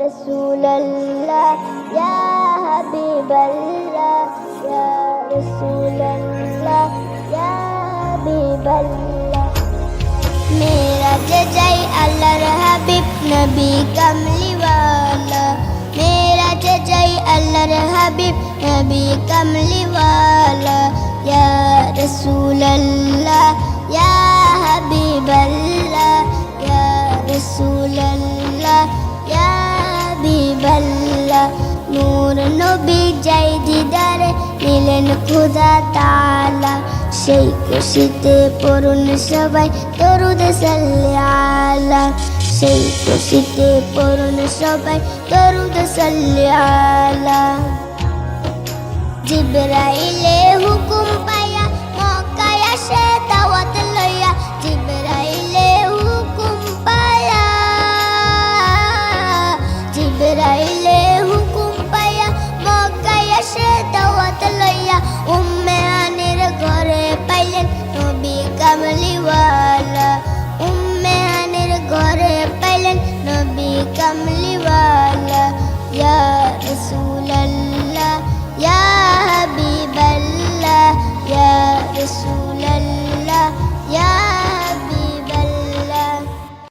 رسول الله يا حبيب الله يا رسول الله يا حبيب الله میرا جائی اللہ رحبیب نبی کملی والا میرا جائی اللہ رحبیب نبی کملی নূর নবী যাই দিদারে নিলেন খুদা তালা সেই খুশিতে পড়ুন সবাই তরুদ সাল্লি আলা সেই খুশিতে পড়ুন সবাই তরুদ সাল্লি আলা become